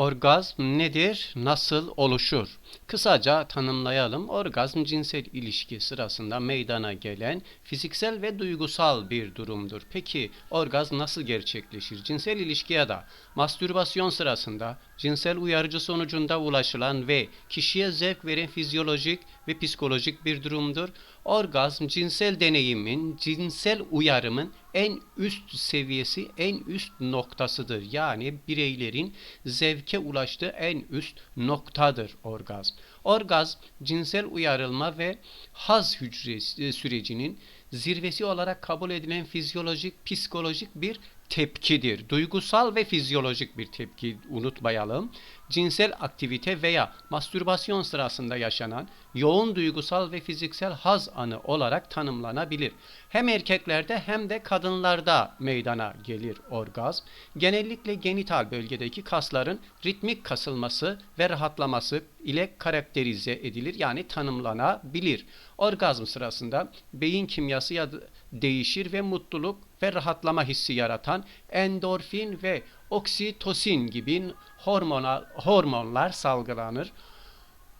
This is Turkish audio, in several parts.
Orgazm nedir? Nasıl oluşur? Kısaca tanımlayalım. Orgazm cinsel ilişki sırasında meydana gelen fiziksel ve duygusal bir durumdur. Peki orgazm nasıl gerçekleşir? Cinsel ilişki ya da mastürbasyon sırasında cinsel uyarıcı sonucunda ulaşılan ve kişiye zevk veren fizyolojik ve psikolojik bir durumdur. Orgazm cinsel deneyimin, cinsel uyarımın en üst seviyesi, en üst noktasıdır. Yani bireylerin zevke ulaştığı en üst noktadır orgazm. Orgazm cinsel uyarılma ve haz hücresi e, sürecinin zirvesi olarak kabul edilen fizyolojik, psikolojik bir tepkidir. Duygusal ve fizyolojik bir tepki unutmayalım. Cinsel aktivite veya mastürbasyon sırasında yaşanan yoğun duygusal ve fiziksel haz anı olarak tanımlanabilir. Hem erkeklerde hem de kadınlarda meydana gelir orgazm. Genellikle genital bölgedeki kasların ritmik kasılması ve rahatlaması ile karakterize edilir yani tanımlanabilir. Orgazm sırasında beyin kimyası ya değişir ve mutluluk ve rahatlama hissi yaratan endorfin ve oksitosin gibi hormonal, hormonlar salgılanır.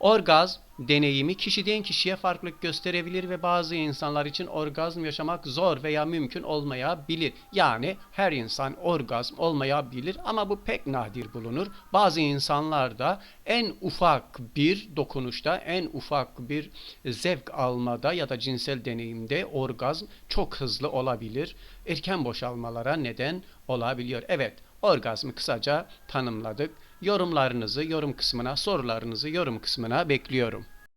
Orgazm deneyimi kişiden kişiye farklılık gösterebilir ve bazı insanlar için orgazm yaşamak zor veya mümkün olmayabilir. Yani her insan orgazm olmayabilir ama bu pek nadir bulunur. Bazı insanlarda en ufak bir dokunuşta, en ufak bir zevk almada ya da cinsel deneyimde orgazm çok hızlı olabilir. Erken boşalmalara neden olabiliyor. Evet, orgazmı kısaca tanımladık. Yorumlarınızı yorum kısmına, sorularınızı yorum kısmına bekliyorum.